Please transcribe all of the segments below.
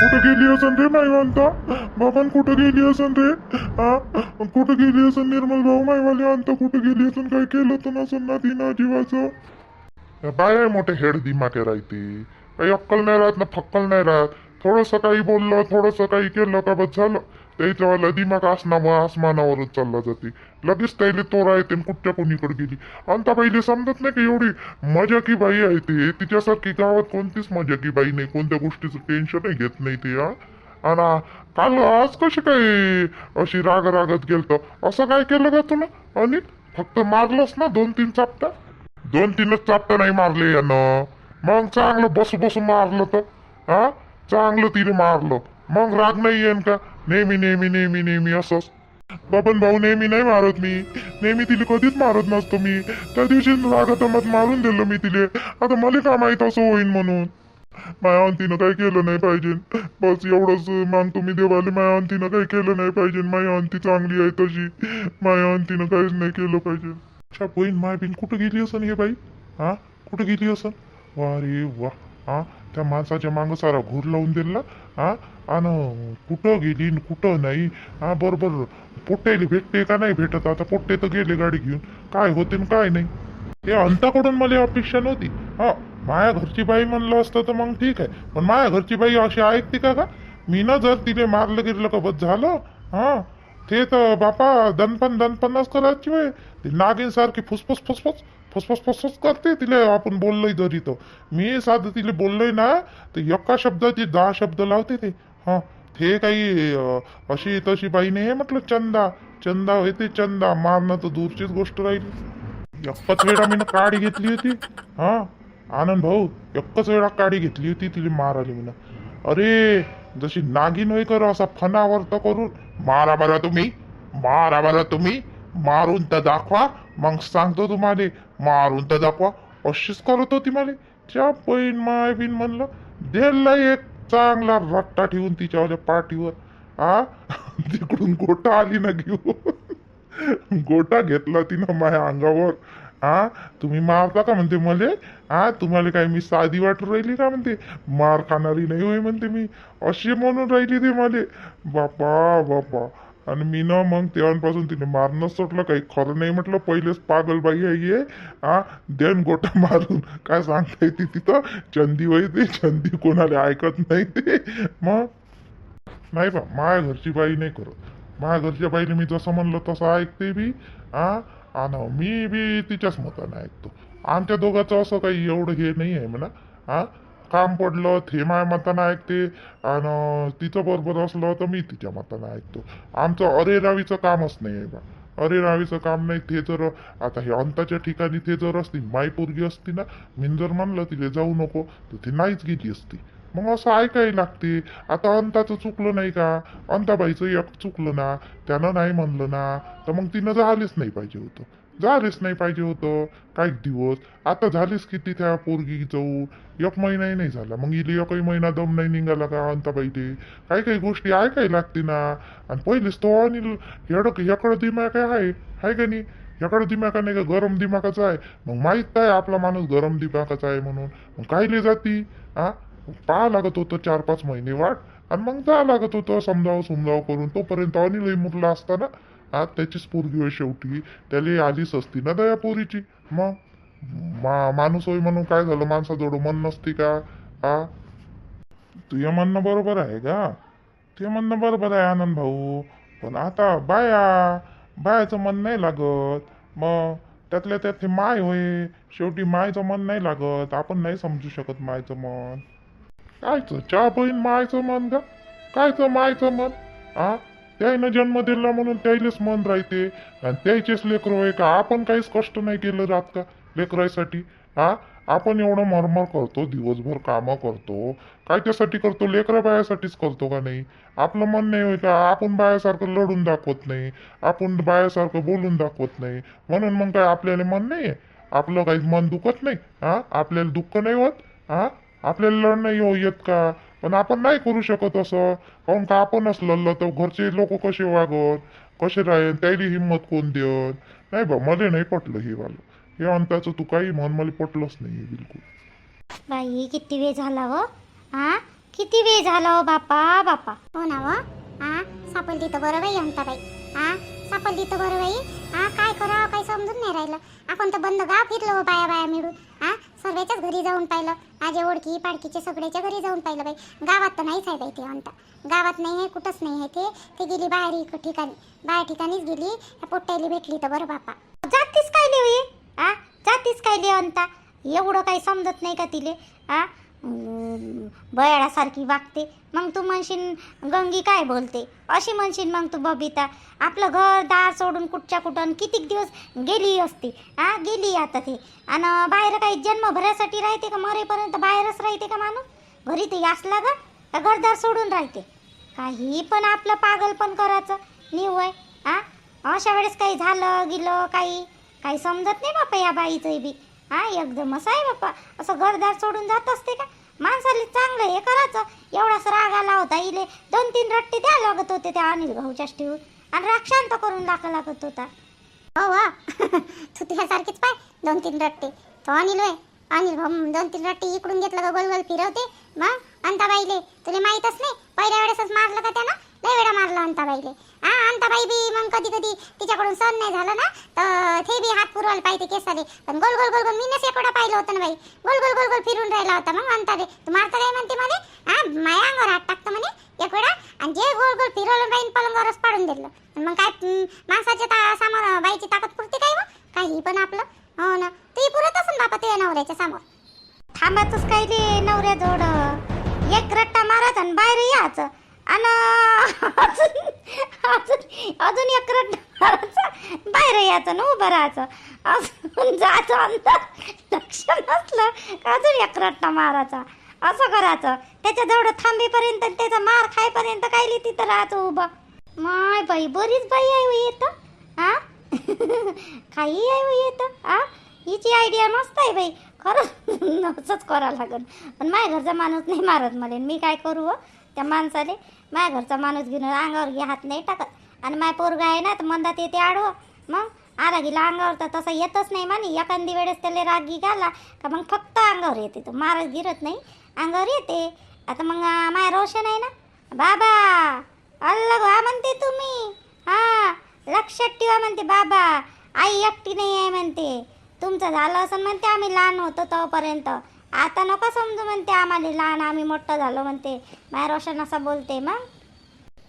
कुठं गेली असन रे मायवांता बाबान कुठं गेली असन रे हा कुठं गेली असन निर्मल भाऊ माईवाली? आणता कुठं गेली असून? काय केलं तर नसून ना तिनं जीवाचं बाय मोठे हेड दिमाके राहते. काही अक्कल नाही राहत ना फक्कल नाही राहत. थोडस काही बोललं थोडस काही केलं का बस झालं. त्याच्यावाला दिमाग आसनावर आसमानावरच चालला जाते. लगेच त्याला तोरा येते आणि कुठच्या कोणीकडे गेली. अंता बाईले समजत नाही की एवढी मजा की बाई आहे ते. तिच्यासारखी गावात कोणतीच मजा की बाई नाही. कोणत्या गोष्टीचं टेन्शनही घेत नाही ते हा. आणि काल आज कशी काय अशी राग रागत गेलत? असं काय केलं का तुला? आणि फक्त मारलंस ना दोन तीन चापटा? दोन तीनच चापटा नाही मारले यानं. मग चांगलं बसू बसू मारलं तर? हा? चांगलं तिने मारलं. मग राग नाही येईन का? नेहमी नेहमी नेहमी नेहमी असंच. बबन भाऊ नेहमी नाही मारत मी. नेहमी तिला कधीच मारत नसतो मी. त्या दिवशी रागात मत मारून दिलं मी तिले. आता मला का माहीत असं होईन म्हणून? माया अंतीनं काही केलं नाही पाहिजे. बस एवढंच मागतो मी देवाले. माया अंतीनं काही केलं नाही पाहिजे. माया अंती चांगली आहे तशी. माया अंतीनं काहीच नाही केलं पाहिजे. अच्छा बहीण माय बहीण कुठं गेली असन हे बाई? हा? कुठं गेली असन? वा रे वा. हा? त्या माणसाच्या मागं सारा घूर लावून दिला. हा? आणि कुठं गेली न कुठं नाही? हा बरोबर. पोट्ट्याला भेटते का नाही भेटत? आता पोट्टे तर गेले गाडी घेऊन. काय होते न काय नाही? हे अंताकडून मला अपेक्षा नव्हती. हा माया घरची बाई म्हणलं असतं तर मग ठीक आहे. पण माया घरची बाई अशी ऐकते का का मी ना जर तिने मारलं गिरलं का बस झालं? हा? ते तर बापा दनपण दनपन्नास करायची वय ते नागिन सारखी फुसफुस फुसफुस फुसफुस फुसफुस करते तिला आपण बोललोय जरी तर. मी साधं तिला बोललोय ना तर एका शब्दाची दहा शब्द लावते ते. हा ते काही अशी तशी बाई नाही म्हटलं चंदा. चंदा होते चंदा. मारणं तर दूरचीच गोष्ट राहिली. एकच वेळा मी काडी घेतली होती. हा आनंद भाऊ एकच वेळा काडी घेतली होती तिला मारायला मी अरे जशी नागिन होय कर असा फनावर्त करून मारा बरं तुम्ही मारा बरं तुम्ही मारून तर दाखवा. मग सांगतो तुम्हाला मारून तर दाखवा. अशीच करत होती मला. त्या बहीण माय बिन म्हणलं दिला एक चांगला रट्टा ठेवून तिच्यावर पाठीवर. आ? तिकडून गोटा आली ना घेऊ गोटा घेतला तिनं माझ्या अंगावर. हा तुम्ही मारता का म्हणते मले. हा तुम्हाला काय मी साधी वाटून राहिली का म्हणते? मार खाणारी नाही होय म्हणते मी. अशी म्हणून राहिली ते मले. बापा बापा. आणि मी ना मग तेव्हापासून तिने मारणं सोडलं. काही खरं नाही म्हटलं. पहिलेच पागलबाई आहे हे. हा देन गोटा मारून. काय सांगता येते तिथं? चंदी वय ते. चंदी कोणाला ऐकत नाही ते. मग? नाही बा माझ्या घरची बाई नाही करत. माझ्या घरच्या बाईने मी जसं म्हणलं तसं ऐकते बी. हा आणि मी बी तिच्याच मतानं ऐकतो. आमच्या दोघांचं असं काही एवढं हे नाही आहे म्हणा. हा? काम पडलं ते माझ्या मतानं ऐकते. आणि तिचं बरोबर असलं तर मी तिच्या मतानं ऐकतो. आमचं अरे रावीचं कामच नाही आहे बा. अरे रावीचं काम नाही ते जर आता हे अंताच्या ठिकाणी ते जर असती माय पोरगी असती ना मी जर म्हणलं तिला जाऊ नको तर ती नाहीच गेली असती. मग असं ऐकायला लागते. आता अंताचं चुकलं नाही का? अंताबाईचं एक चुकलं ना त्यानं नाही म्हणलं ना तर मग तिनं झालेच नाही पाहिजे होतं. झालेच नाही पाहिजे होतं. काही दिवस. आता झालीच किती त्या पोरगी जाऊ. एक महिनाही नाही झाला. मग इले एकही महिना दम नाही निघाला का अंताबाई ते काही काही गोष्टी ऐकायला लागते ना. आणि पहिलेच तो अनिल हेडक ह्याकडं दिमाग आहे आहे हाय का नाही? ह्याकडं दिमागा नाही का? गरम दिमागाचा आहे. मग माहीत आहे आपला माणूस गरम दिमागाचा आहे म्हणून. मग कायले जाती? हा पाहा लागत होतं चार पाच महिने वाट आणि मग जा लागत होतं समजावं समजावं करून. तोपर्यंत अनिलही मुरला असताना आज त्याचीच पोरगी होय शेवटी. त्याला आलीच असती ना दया पोरीची. मग? मा माणूस होय म्हणून काय झालं? माणसाजवळ मन नसते का? हा तुझं म्हणणं बरोबर आहे का? ते म्हणणं बरोबर आहे आनंद भाऊ. पण आता बाया बायाचं मन नाही लागत. मग? त्यातल्या त्यात ते माय होय. शेवटी मायचं मन नाही लागत. आपण नाही समजू शकत मायचं मन. कायचं चहा बहीण मायचं मन का? कायचं मायचं मन? हा त्याईनं जन्म दिला म्हणून त्याईलेच मन राहते. आणि त्याईचेच लेकरं होय का? आपण काहीच कष्ट नाही केलं रात का लेकरायसाठी हा आपण एवढं मरमर करतो दिवसभर कामं करतो. काय त्यासाठी करतो? लेकरा बायासाठीच करतो का नाही? आपलं मन नाही होय का आपण बायासारखं लढून दाखवत नाही. आपण बायासारखं बोलून दाखवत नाही. म्हणून मग काय आपल्याला मन नाही? आहे आपलं काही मन दुखत नाही? हा आपल्याला दुःख नाही होत? हा आपल्याला लढ नाही हो येत का? पण आपण नाही करू शकत असं. काहून का आपणच लढलं तर घरचे लोक कसे वागत कसे राहील त्याली हिंमत कोण देत नाही बा मला नाही पटलं हे वालं. हे अंताचं तू काही म्हण मला पटलंच नाही बिलकुल. बाई किती वेळ झाला हो? व हा किती वेळ झाला हो बापा बापा? हो ना हो? हा? सापडली तर बरं बाई अंताबाई. हा सापडली तर बरं बाई. हा काय करावं काही समजून नाही राहिलं. आपण तर बंद गाव फिरलो हो बाया बाया मिळून. हा सर्वेच्याच घरी जाऊन पाहिलं. माझे ओळखी पाडकीचे सगळ्याच्या घरी जाऊन पाहिलं बाई. गावात तर नाहीच आहे बाई ते म्हणता गावात नाही आहे कुठंच नाही आहे ते. ते गेली बाहेर इक ठिकाणी. बाहेर ठिकाणीच गेली. त्या भेटली तर बरं बापा. जातीस काय लिहू आ? जातीस काय ले म्हणता एवढं काही समजत नाही का तिले? आ? बयाळासारखी वागते. मग तू म्हणशीन गंगी काय बोलते? अशी म्हणशीन मग तू बबिता. आपलं घर दार सोडून कुठच्या कुठं आणि कितीक दिवस गेली असते? हा गेली आता ते. आणि बाहेर काही जन्मभरासाठी राहते का मरेपर्यंत बाहेरच राहते का माणूस? घरी ते यास लागा का घरदार सोडून राहते? काही पण आपलं पागल पण करायचं. निव आहे अशा वेळेस काही झालं गेलं काही काही समजत नाही बापा या बाईचंही बी. हा एकदम असं आहे बाप्पा. असं घरदार सोडून जात असते का? माणसाला चांगलं हे करायचं. एवढाच राग आला होता इले. दोन तीन रट्टे द्या लागत होते त्या अनिल भाऊच्या ठेवून आणि राक्षांत करून टाका लागत होता. हो वा हो. तू तुझ्यासारखीच पाय. दोन तीन रट्टे. तो अनिल होय. अनिल भाऊ दोन तीन रट्टे इकडून घेतलं का गोल गोल फिरवते. मग अंताबाईले तुला माहीतच नाही. पहिल्या वेळेसच मारलं का त्यानं? लय वेळा मारला अंताबाईले. हा अंताबाई बी मग कधी कधी तिच्याकडून सहन नाही झालं ना तर ते बी हात पुरवायला पाहिजे केसाले. पण गोल गोल गोल गोल मी नसे एकडा पाहिलं होतं ना बाई. गोल गोल गोल गोल फिरून राहिला होता मग अंताबे तू मारता काय म्हणते मला हा माया अंगावर हात टाकतं म्हणे एक वेळा. आणि जे गोल गोल फिरवलं बाईन पलंगावरच पाडून दिलं. मग काय माणसाच्या ता समोर बाईची ताकद पुरते काय व काही पण आपलं. हो ना. ते पुरत असून बापा तुझ्या नवऱ्याच्या समोर. थांबातच काही ले नवऱ्याजवळ. एक रट्टा मारत आणि बाहेर यायचं. आणि अजून अजून अजून एक बाहेर यायचं ना उभं राहायचं. अजून जायचं अंतर लक्ष नसलं का अजून एक रट्टा मारायचा असं करायचं. त्याच्याजवळ थांबेपर्यंत आणि त्याचा मार खायपर्यंत काय तिथं राहायचं उभं? माय बाई बरीच बाई आहे येत येतं हा काही आहे येत येतं हा हिची आयडिया मस्त आहे बाई. खरं असंच करावं लागेल पण माझ्या घरचा माणूस नाही मारत मला मी काय करू हो? त्या माणसाले माझ्या घरचा माणूस घेऊन अंगावर घे हात नाही टाकत. आणि माझ्या पोरगा आहे ना तर मंदात येते आडवं. मग आला गेला अंगावर तर तसं येतच नाही म्हणे. एखादी वेळेस त्याला रागी घाला का मग फक्त अंगावर येते. तो मारत गिरत नाही अंगावर येते. आता मग माय माया रोशन आहे ना? बाबा अल्लग हा म्हणते तुम्ही. हा लक्षात ठेवा म्हणते बाबा. आई एकटी नाही आहे म्हणते. तुमचं झालं असं म्हणते आम्ही लहान होतो तोपर्यंत. आता नको समजू म्हणते आम्हाला लहान आम्ही मोठं झालो म्हणते. बाहेर रोशन असं बोलते मग?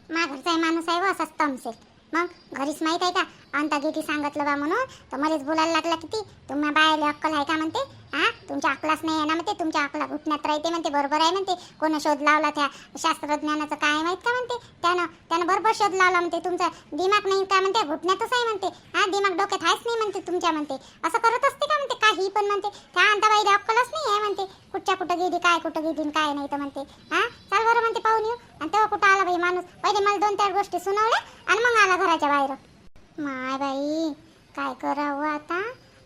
मा माणूस आहे हो, व असाच तमसेल मग घरीच माहीत आहे का? अंता किती सांगितलं बा म्हणून. तर मलाच बोलायला लागला किती? तुम्हाला बायाला अक्कल आहे का म्हणते? हा तुमच्या अक्कलाच नाही आहे ना म्हणते तुमच्या अकला घुटण्यात राहते म्हणते बरोबर आहे म्हणते. कोण शोध लावला त्या शास्त्रज्ञानाचं काय माहीत का म्हणते? त्यानं त्यानं बरोबर शोध लावला म्हणते. तुमचा दिमाग नाही का म्हणते? घुटण्यातच आहे म्हणते. हा दिमाग डोक्यात आहेच नाही म्हणते तुमच्या म्हणते. असं करत असते का म्हणते? काही पण म्हणते. त्या अंताबाईला अक्कलच नाही आहे म्हणते. कुठच्या कुठं गेली काय कुठं गेली काय नाही तर म्हणते. हा चाल बरं म्हणते पाहून येऊ. आणि तेव्हा कुठं आला बाई माणूस? पहिले मला दोन चार गोष्टी सुनावल्या आणि मग आला घराच्या बाहेर. माय बाई काय करावं आता?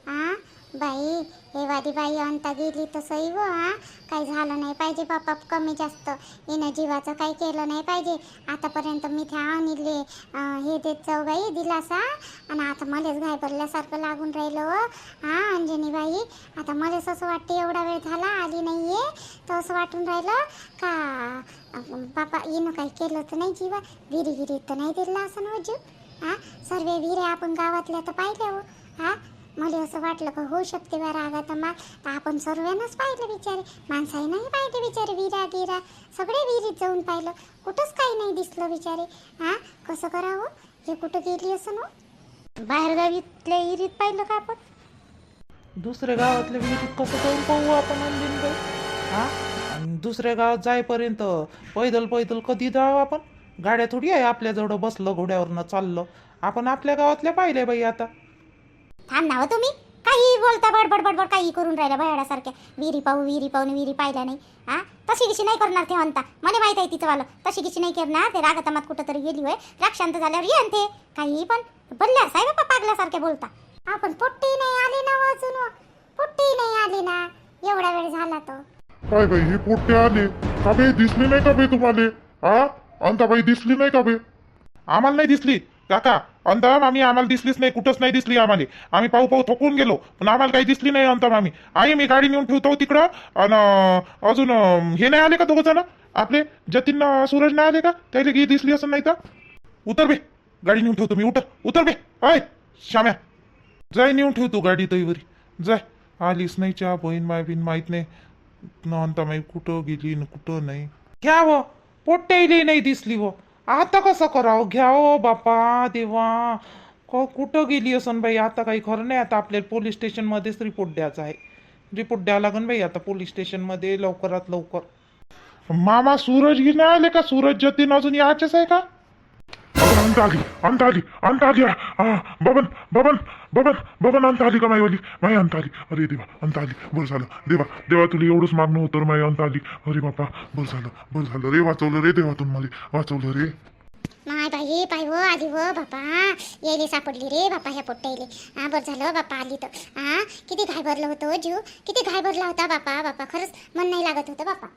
हा बाई हे वादी बाई अंता गेली तर सही व हा? काही झालं नाही पाहिजे बापा कमी जास्त. येणं जीवाचं काही केलं नाही पाहिजे. आतापर्यंत मी त्या अनिलले हे देत जाऊ बाई दिलासा? आणि आता मलाच घाय भरल्यासारखं लागून राहिलं हा अंजनी बाई आता मलाच असं वाटतं एवढा वेळ झाला आली नाही आहे तर असं वाटून राहिलं? का? बापा हिनं काही केलं तर नाही जीवा? विहिरी गिरी तर नाही दिला असं ना जीव हा? सर्व विहिरे आपण गावातल्या तर पाहिल्या हो हा? मला असं वाटलं का होऊ शकते बा रागात माग तर आपण सर्वांनाच पाहिलं बिचारे. माणसाही नाही पाहिले बिचारे विरा गिरा सगळे विहिरीत जाऊन पाहिलं. कुठंच काही नाही दिसलं बिचारे. हा कसं करावं? हे कुठं गेली असं ना? बाहेरगावीतल्या विहिरीत पाहिलं का आपण? दुसऱ्या गावातल्या विहिरीत कसं करून पाहू आपण आणलीन हा हां दुसऱ्या गावात जाईपर्यंत पैदल पैदल कधी जाऊ आपण? गाड्या थोडी आहे आपल्याजवळ बसलं घोड्यावरनं चाललं. आपण आपल्या गावातल्या पाहिल्या बाई आता. थांब ना हो तुम्ही. काही बोलता बडबड बडबड काही करून राहिल्या बयाडासारख्या विहिरी पाहू विहिरी पाहून विहिरी पाहिल्या नाही. हा? तशी किशी नाही करणार ते म्हणता. मला माहीत आहे तिचं वालं. तशी किशी नाही करणार. ते रागतमात कुठं तरी गेली होय. राग शांत झाल्यावर ये ते. काही पण. बल्ल्या साहेब बाप्पा पागल्यासारखे बोलता. आपण पुट्टी नाही आली ना वाजून पुट्टी नाही आली ना. एवढा वेळ झाला तो. काय बाई हे पोट्टे आले? का बे दिसली नाही का बे तुम्हाला? हा? अंताबाई दिसली नाही का बे आम्हाला नाही दिसली. काका अंता आम्ही आम्हाला दिसलीच नाही कुठंच नाही दिसली आम्हाला. आम्ही पाहू पाहू थकून गेलो पण आम्हाला काही दिसली नाही अंतम आम्ही आई मी गाडी नेऊन ठेवतो तिकडं आणि अजून हे नाही आले का दोघं जण? आपले जतीन सूरज नाही आले का? त्याला गी दिसली असं नाही तर? उतर बे गाडी नेऊन ठेवतो मी उठ उतर बे. अय श्याम्या. जाय नेऊन ठेवतो गाडी तईवरी जाय. आलीच नाही चहा बहीण माय बिन माहीत नाही. न अंता माई कुठं गेली न कुठं नाही. घ्या व पोट्ट्याही नाही दिसली व. आता कसं करावं? घ्या हो बापा देवा. क कुठं गेली असन बाई? आता काही खरं नाही. आता आपल्याला पोलीस स्टेशनमध्येच रिपोर्ट द्यायचा आहे. रिपोर्ट द्यावा लागेल बाई आता पोलीस स्टेशनमध्ये लवकरात लवकर. मामा सूरज गी आले का? सूरज जतीन अजून याचेच आहे का? अंत आली अंत आली अंत आली हा बबन बबन बबन बबन अंत आली का माई वाली माई अंत आली अरे देवा अंत आली बरं झालं देवा देवा तुला एवढंच मागणं होतं माई अंत आली अरे बापा बरं झालं बरं झालं रे वाचवलं रे देवातून मला वाचवलं रे माय बाई पाय हो आली हो बापा यायले सापडली रे बापा ह्या पोट्ट्याले हा बरं झालं बापा आली तर हा किती घाय भरलं होतं जीव किती घाय भरला होता बापा बापा खरंच मन नाही लागत होतं बापा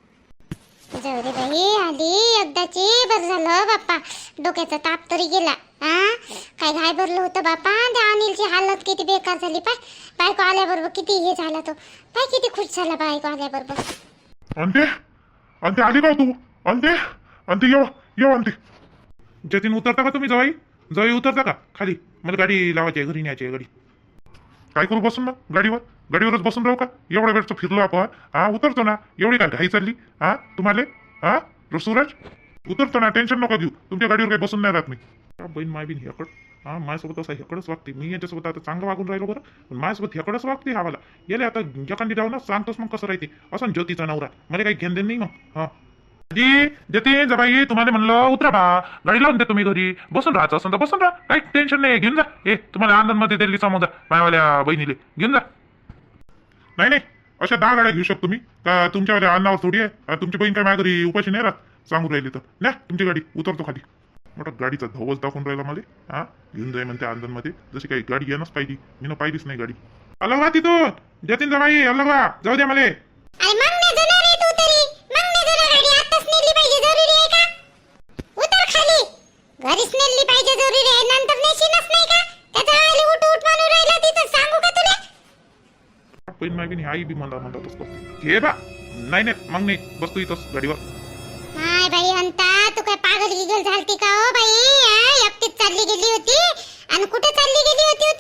जाऊ दे बाई आली एकदाची बर झालं हो बाप्पा. डोक्याचा ताप तरी गेला हा काय घाय भरलं होतं बाप्पा? त्या अनिलची हालत किती बेकार झाली पाय. बायको आल्याबरोबर किती हे झाला तो. पाय किती खुश झाला बायको आल्याबरोबर. अंते? अंते आली का हो तू? अंते? अंते येऊ येऊ अंते. जतीन उतरता का तुम्ही जवाई? जवाई उतरता का? खाली. मला गाडी लावायची आहे घरी न्यायची आहे गाडी. काय करू बसून ना गाडीवर? गाडीवरच बसून राहू का? एवढ्या वेळचं फिरलो आपण. हा उतरतो ना. एवढी काय घाई चालली? हा तुम्हाला? हा रो सूरज? उतरतो ना. टेन्शन नका घेऊ. तुमच्या गाडीवर काही बसून नाही राहत मी. बहीण माय बिन हेकड. हा माझ्यासोबत असं हेकडच वागते. मी याच्यासोबत आता चांगलं वागून राहिलो बरं. पण माझ्यासोबत हेकडच वागते हा मला गेले आता एखादी जाऊ ना? सांगतोस मग कसं राहते. असं ज्योतीचा नवरा. मला काही घेण देण नाही मग. हा. जी जती जबाई. तुम्हाला म्हणलं उतरा बा. गाडी लावून द्या तुम्ही घरी. बसून राहायचं असं तर बसून राहा. काही टेन्शन नाही घेऊन जा. ए तुम्हाला आनंदमध्ये दिल्ली समोर मायावाल्या बहिणीले. घेऊन जा. नाही नाही. अशा दहा गाड्या घेऊ शकतो मी. का तुमच्यावाल्या अन्नावर थोडी आहे? तुमची बहीण काय माझ्या घरी उपाशी नाही राहत? सांगून राहिली तर. न्या तुमची गाडी. उतरतो खाली. मोठा गाडीचा धवच दाखवून राहिला मला. हा? घेऊन जाय म्हणते आंदनमध्ये. जशी काही गाडी येणंच पाहिजे मी पाहिलीच नाही गाडी. अलग वा तिथून. जतीन जबाई अलग वा जाऊ द्या मला अरे मग नाही जाणार रे तू तरी मग नाही जाणार गाडी आताच नेली पाहिजे जरुरी आहे का उतर खाली घरीच नेली पाहिजे जरुरी आहे नंतर नेशीनच नाही का त्याचा आली उठ उठ म्हणून राहिला तिथं सांगू का तुला पण मागे आई बी मला म्हणतात असतो घे बा नाही नाही मग नाही बसतो इथंच गाडीवर. माय बाई अंता तू काय पागल गिगल झालती का हो बाई? हा? एकटीच चालली गेली होती आणि कुठे चालली गेली होती? हो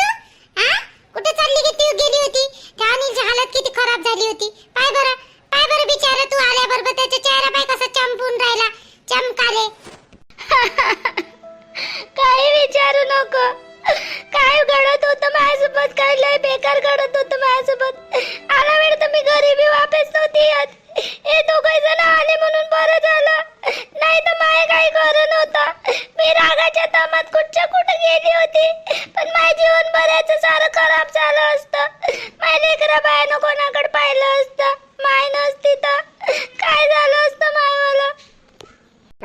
माझ्या बायानं कोणाकडे पाहिलं असतं? माय नसती तर. काय झालं असतं मायवाला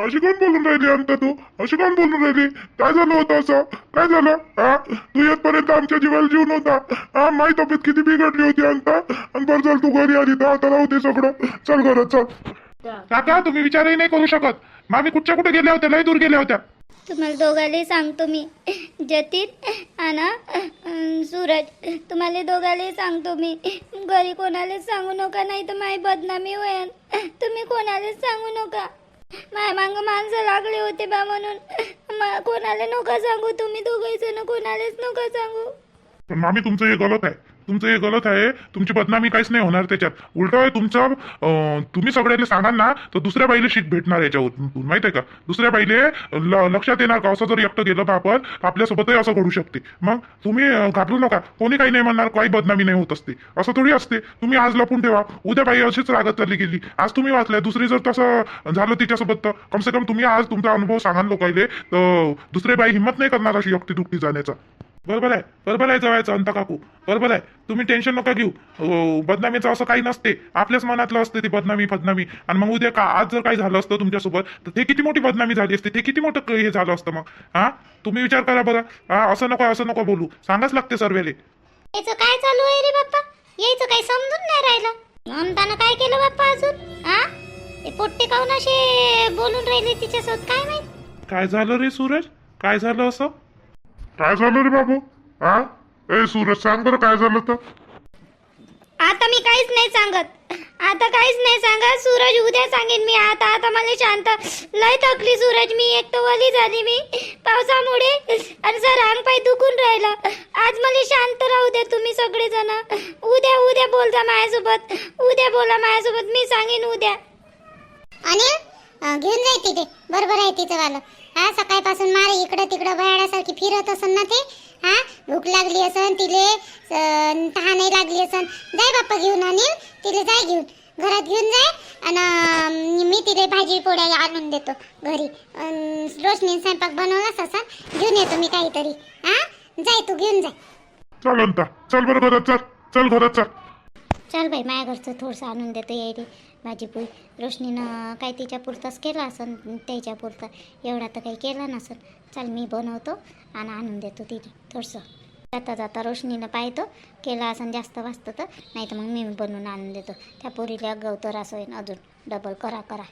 अशी कोण बोलून राहिली अंत तू? अशी कोण बोलून राहिली? काय झालं होतं असं? काय झालं? हा तू येतपर्यंत आमच्या जीवाला जीव नव्हता. हा माझी तब्येत किती बिघडली होती अंत? आणि बरं झालं तू घरी आली तर आता राहू दे सगळं. चल घरात चल. काका तुम्ही विचारही नाही करू शकत. मामी कुठच्या कुठे गेल्या होत्या? लय दूर गेल्या होत्या. तुम्हाला दोघाले सांगतो मी. जतीन आणि सूरज. तुम्हाला दोघाले सांगतो मी. घरी कोणालाच सांगू नका नाही तर माय बदनामी होईल तुम्ही कोणालाच सांगू नका. माय मांग माणसं लागले होते बा म्हणून. कोणाला नका सांगू तुम्ही दोघे जण कोणालाच नका सांगू. मामी तुमचं हे गलत आहे. तुमचं हे गलत आहे. तुमची बदनामी काहीच नाही होणार त्याच्यात. उलट तुमचं अं, तुम्ही सगळ्याला सांगाल ना तर दुसऱ्या बाईला शीट भेटणार याच्यावर माहीत आहे का? दुसऱ्या बाईले ल- लक्षात येणार का? असं जर एकटं गेलं तर आपण आपल्यासोबतही असं घडू शकते. मग तुम्ही अं, घाबरू नका. कोणी काही नाही म्हणणार काही बदनामी नाही होत असते. असं थोडी असते. तुम्ही आज लपून ठेवा. उद्या बाई अशीच रागत चालली गेली. आज तुम्ही वाचल्या. दुसरी जर तसं झालं तिच्यासोबत तर. कमसे कम तुम्ही आज तुमचा अनुभव सांगाल लोकायले. तर दुसरी बाई हिंमत नाही करणार अशी एकटी दुखती जाण्याचा. बरोबर आहे. बरोबर आहे जवायचं अंत काकू. बरोबर आहे. तुम्ही टेन्शन नका घेऊ. बदनामीचं असं काही नसते. आपल्याच मनातलं असते ती बदनामी बदनामी आणि मग उद्या का आज जर काही झालं असतं तुमच्यासोबत तर ते किती मोठी बदनामी झाली असते. ते किती मोठं हे झालं असतं मग? हा? तुम्ही विचार करा बरं. हा असं नको असं नको बोलू. सांगाच लागते सर्वेले. याचं काय चालू आहे रे बाप्पा? यायचं काही समजून नाही राहिलं. ममतानं काय केलं बाप्पा अजून? हा? पोट्टे काऊन असे बोलून राहिले तिच्यासोबत? काय माहीत? काय झालं रे सूरज? काय झालं असं? काय झालं रे बाबू? हा ए सूरज सांग बरं काय झालं तर. आता मी काहीच नाही सांगत. आता काहीच नाही सांगत. सूरज उद्या सांगेन मी. आता आता मला शांत. लय थकली सूरज मी. एक तर वली झाली मी पावसामुळे. आणि सर अंग पाय दुखून राहिलं आज मला शांत राहू द्या तुम्ही सगळेजण. उद्या उद्या बोलता माझ्यासोबत. उद्या बोला माझ्यासोबत. मी सांगेन उद्या. घेऊन जाय तिथे. बरोबर आहे तिचं वालं. हा सकाळपासून मारे इकडं तिकडं भयाडासारखी फिरत असन ना ते. हा भूक लागली असन तिले तहानही लागली असन. जाय बाप्पा घेऊन अनिल तिले जाय घेऊन. घरात घेऊन जाय आणि मी तिले भाजी पोळ्या आणून देतो घरी. रोशनी स्वयंपाक बनवलाच असन? घेऊन येतो मी काहीतरी. हा जाय तू घेऊन जाय. चल अंता चल बरं घरात चल. चल घरात चल. चल बाई माझ्या घरचं थोडंसं आणून देतो यायले. भाजीपोळी रोशनीनं काय तिच्या पुरताच केला असन त्याच्या पुरता एवढा तर काही केला नसन. चल मी बनवतो आणि आणून देतो तिथे थोडंसं. जाता जाता रोशनीनं पाहतो केला असं जास्त वाचतं तर नाही तर मग मी बनवून आणून देतो. त्या पोरीला गवतर असं होईन अजून डबल करा करा.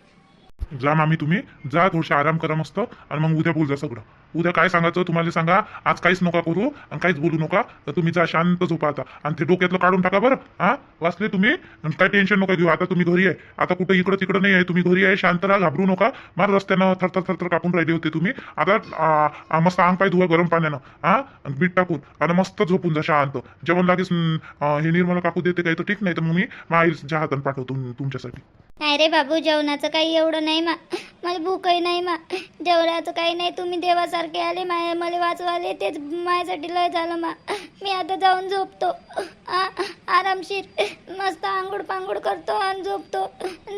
जा मामी तुम्ही जा थोडशा आराम करा मस्त आणि मग उद्या बोल जा सगळं. उद्या काय सांगायचं तुम्हाला सांगा. आज काहीच नका करू आणि काहीच बोलू नका. तर तुम्ही जा शांत झोपा आता आणि ते डोक्यातलं काढून टाका बरं. हा? वाचले तुम्ही? काय टेन्शन नका घेऊ. आता तुम्ही घरी आहे. आता कुठं इकडं तिकडं नाही आहे. तुम्ही घरी आहे. शांत राहा. घाबरू नका. मार रस्त्यानं थरथर थरथर कापून राहिले होते तुम्ही. आता मस्त अंग पाय धुवा गरम पाण्यानं. हा? मीठ टाकून. आणि मस्त झोपून जा शांत. जेवण लागेच हे निर्मला काकू देते काही तर ठीक नाही तर मग मी माईल हातानं पाठवतो तुमच्यासाठी. नाही रे बाबू जेवणाचं काही एवढं नाही मा मला भूकही नाही मा जेवणाचं काही नाही. तुम्ही देवासारखे आले माय मला वाचवाले तेच माझ्यासाठी लय झालं मा मी आता जाऊन झोपतो. आरामशीर मस्त आंघोळ पांघोळ करतो आणि झोपतो.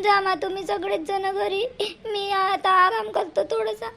जा मा तुम्ही सगळेच जण घरी. मी आता आराम करतो थोडंसं.